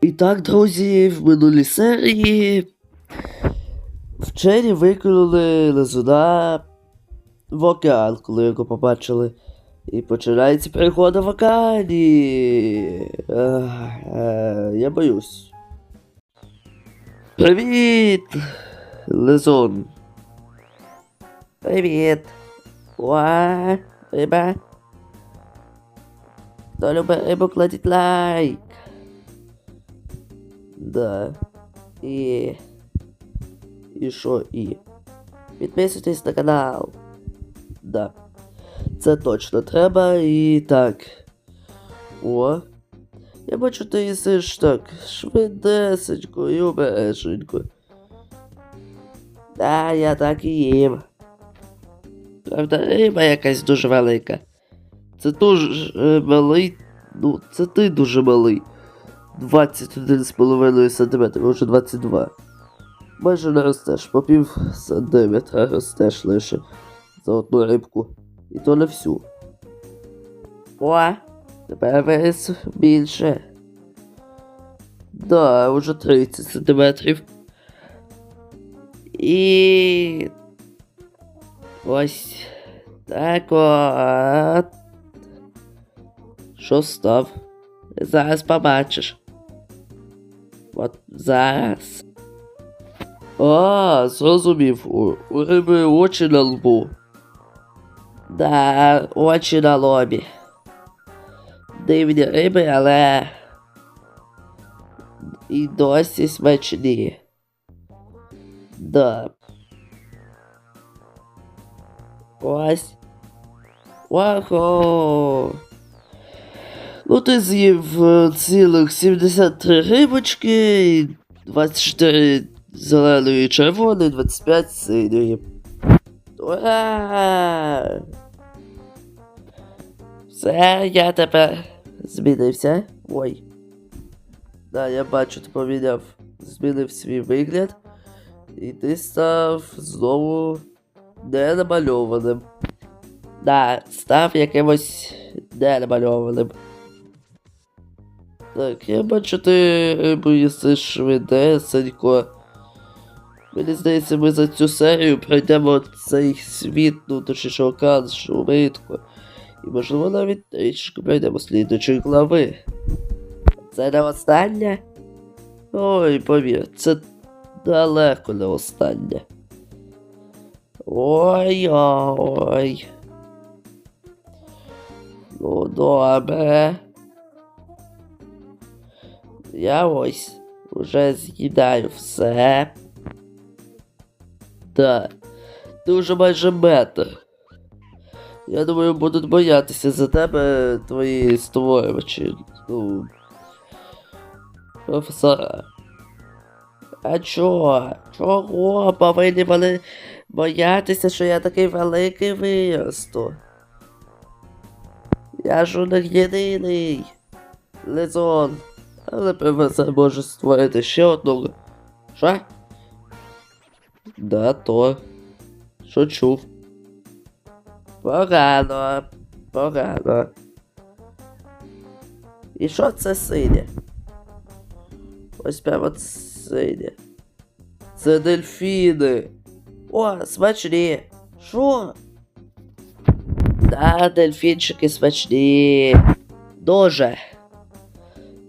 І так, друзі, в минулій серії вчені викинули лизуна в океан, коли його побачили. І починається переход в океані. Е, Я боюсь. Привіт! Лизун. Привіт. Уа, риба. Хто любить рибу, кладіть лайк. Да. І. І що і? Підписуйтесь на канал. Да. Це точно треба і так. О. Я бачу, ти їсиш так швидесенько і обереженько. Да, я так і їм. Правда, риба якась дуже велика. Це дуже е, малий. Ну, це ти дуже малий. 21,5 см, може 22. Майже не ростеш, по пів сантиметра ростеш лише за одну рибку. І то не всю. О, тепер виріс більше. Да, уже 30 сантиметрів. І. Ось. Так от. Що став? Зараз побачиш. От зараз. А, зрозумів. У, у риби очі на лбу. Да, очі на лобі. Дивні риби, але. І досі смачні. Да. Ось. Ого. Ну, ти з'їв е, цілих 73 рибочки, 24 зеленої і червоної, 25 синьої. Ура! Все, я тепер змінився. Ой. Да, я бачу, ти поміняв, змінив свій вигляд. І ти став знову не намальованим. Да, став якимось не намальованим. Так, я бачу, ти рибу їсиш швидесенько. Мені здається, ми за цю серію пройдемо цей світ, ну точніше океан швидко. І можливо навіть трішки пройдемо слідучої глави. Це не останнє? Ой, повір, це далеко не останнє. Ой-ой. Ну, добре. Я ось уже з'їдаю все. Так. Ти вже майже метр. Я думаю, будуть боятися за тебе твої створювачі. Ну. Професора. А чого? Чого? Повинні вони боятися, що я такий великий виросту. Я ж у них єдиний. Лизон. Але професор може створити ще одного. Що? Да, то. Що чув. Погано. Погано. І що це синє? Ось прямо синє. Це дельфіни. О, смачні. Що? Да, дельфінчики смачні. Дуже.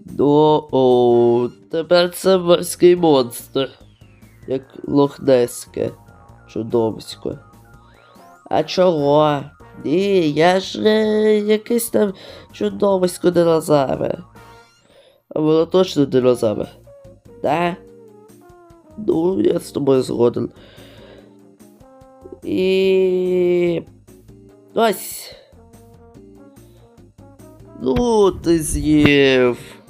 Ну, о, тепер це морський монстр. Як лохнеське чудовисько. А чого? Ні, я ж не якийсь там чудовисько динозавр. А воно точно динозавр. Да? Ну, я з тобою згоден. І. Ось. Ну, ти з'їв.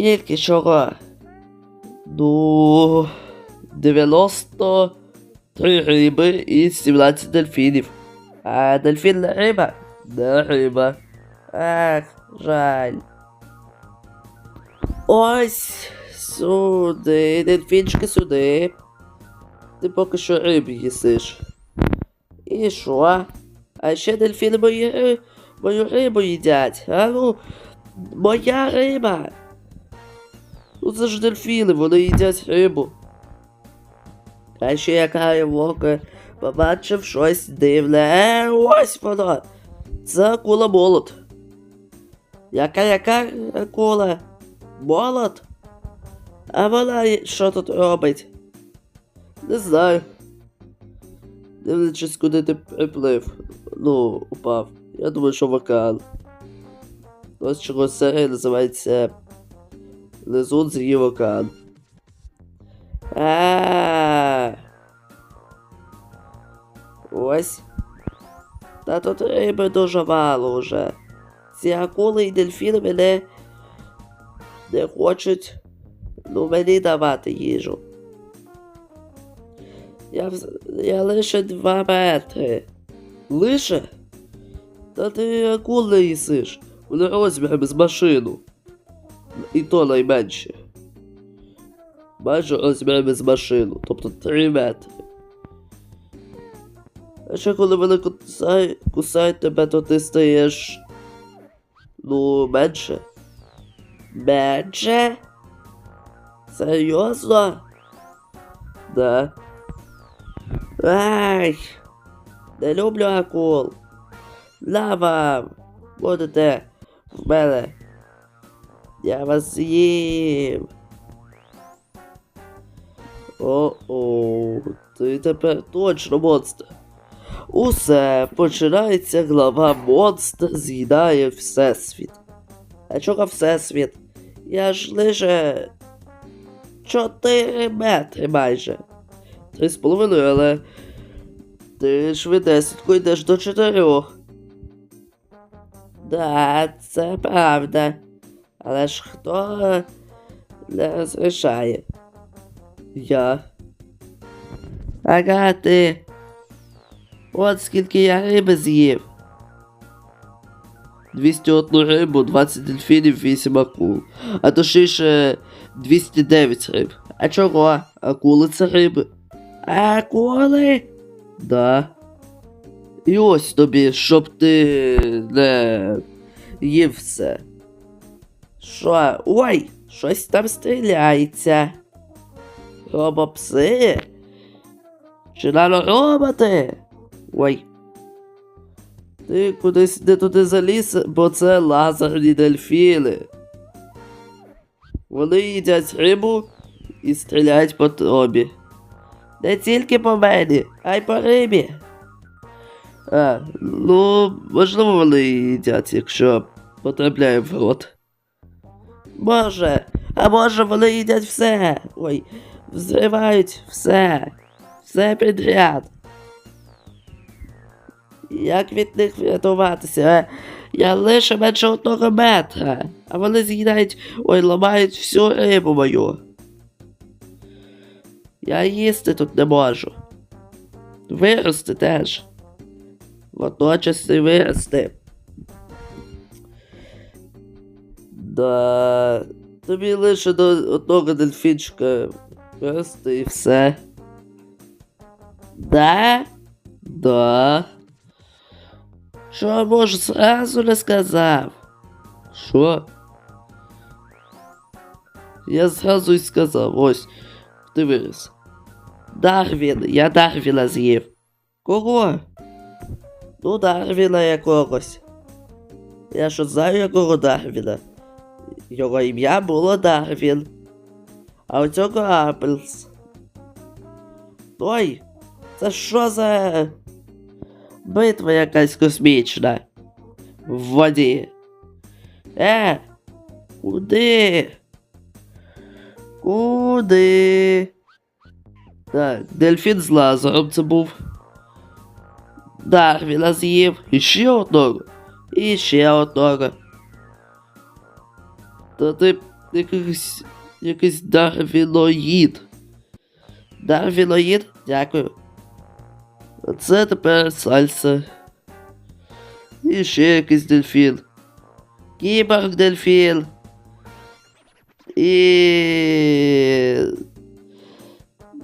Скільки чого? Ну. 93 риби і 17 дельфінів. А дельфін не риба? Не риба. Ах, жаль. Ось сюди, дельфінчики сюди. Ти поки що риб їсиш. І що? А ще дельфіни мої, мою рибу їдять. А ну, Моя риба! Ну це ж дельфіни, вони їдять рибу. А ще яка вока побачив щось дивне. Е, ось воно! Це акула молот. Яка яка акула? Молот? А вона що тут робить? Не знаю. Дивлячись, куди ти приплив. Ну, упав. Я думаю, що в. Ось чого серія називається Лизун з'їв океан. А. Ось. Та тут риби дуже мало вже. Ці акули і дельфіни мене не хочуть ну, мені давати їжу. Я, я лише два метри. Лише? Та ти акул не їсиш. Вони розмірами з машину. І то найменше. Майже розмірами з машину, тобто 3 метри. А ще коли вони кусають, кусають тебе, то ти стаєш. Ну, менше. Менше? Серйозно? Да. Ай! Не люблю акул. На вам! Будете в мене. Я вас з'їм. О-о, ти тепер точно монстр. Усе, починається глава монстр з'їдає всесвіт. А чого всесвіт? Я ж лише 4 метри майже. Три з половиною, але ти швидесенько йдеш до чотирьох. Да, це правда. Але ж хто не розрішає? Я. Ага, ти. От скільки я риби з'їв. 201 рибу, 20 дельфінів, 8 акул. А точніше 209 риб. А чого? Акули це риби. Акули? Да. І ось тобі, щоб ти не їв все. Що? Ой, щось там стріляється. Робопси? Чи нанороботи? Ой. Ти кудись не туди заліз, бо це лазерні дельфіни. Вони їдять рибу і стріляють по тобі. Не тільки по мені, а й по рибі. А, ну, можливо, вони їдять, якщо потрапляє в рот. Може, а може вони їдять все. Ой, взривають все. Все підряд. Як від них врятуватися? Е, Я лише менше одного метра, а вони з'їдають, ой, ламають всю рибу мою. Я їсти тут не можу. Вирости теж. Водночас і вирости. Да. Тобі лише до одного дельфінчика вирости і все. Да? Да. Що, може, зразу не сказав? Що? Я зразу й сказав, ось, виріс. Дарвін, я Дарвіна з'їв. Кого? Ну, Дарвіна якогось. Я що знаю якого Дарвіна? Його ім'я було Дарвін. А у цього Аплс. Ой, це що за битва якась космічна? В воді. Е, куди? Куди? Так, дельфін з лазером це був. Дарвіна з'їв. І ще одного. І ще одного. Та ти якийсь. якийсь дарвіноїд. Дарвіноїд? Дякую. Це тепер сальса. І ще якийсь дельфін. Кіборг дельфін. І.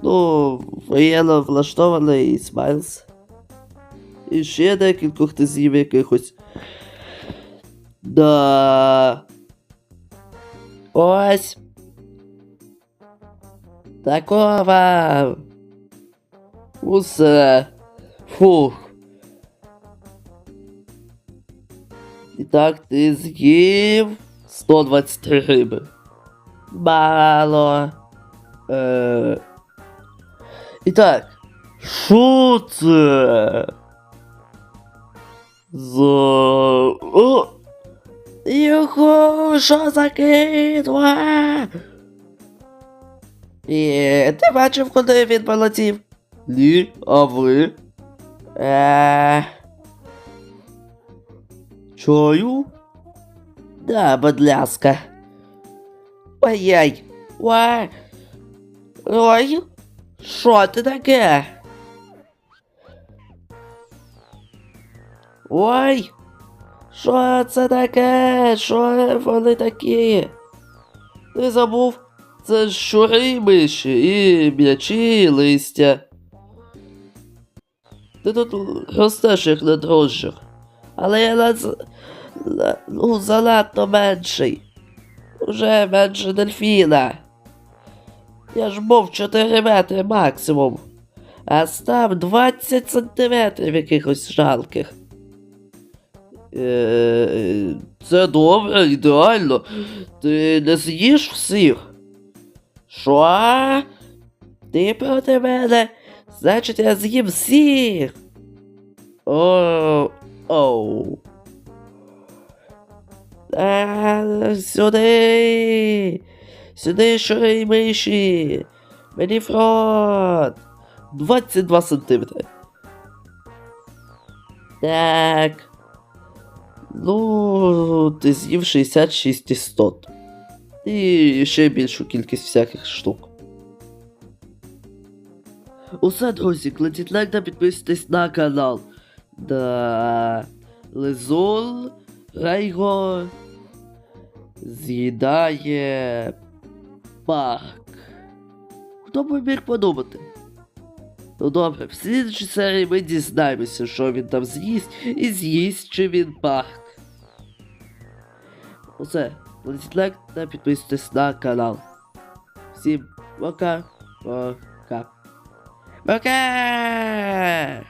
Ну, воєнно влаштований Смайлз. І ще декількох ти з'їв якихось. Да. Ось. Такова. Усе. Фух. І так, ти з'їв 123 риби. Мало. Е... І так. Що це? За... О! Його, що за кидва? І ти бачив, куди він полетів? Ні, а ви? Е... Чаю? Да, будь ласка. Ой-ой. Ой. Ой. Що ти таке? Ой. Що це таке? Що вони такі? Ти забув? Це щури миші, і м'ячі, листя. Ти тут ростеш як на дрожжах. Але я на, на, ну, занадто менший. Уже менше дельфіна. Я ж був 4 метри максимум. А став 20 сантиметрів якихось жалких. Е, Це добре, ідеально. Ти не з'їш всіх. Що? Ти проти мене? Значить, я з'їм всіх. О, оу. А, сюди. Сюди, щури і миші. Мені фронт. 22 сантиметри. Так. Ну, ти з'їв 66 істот. І ще більшу кількість всяких штук. Усе, друзі, кладіть лайк та підписуйтесь на канал. Да. Лизун Рейго з'їдає парк. Хто б міг подумати? Ну добре, в слідчій серії ми дізнаємося, що він там з'їсть, і з'їсть чи він парк. Усе, кладіть лайк та підписуйтесь на канал. Всім пока, пока. Пока!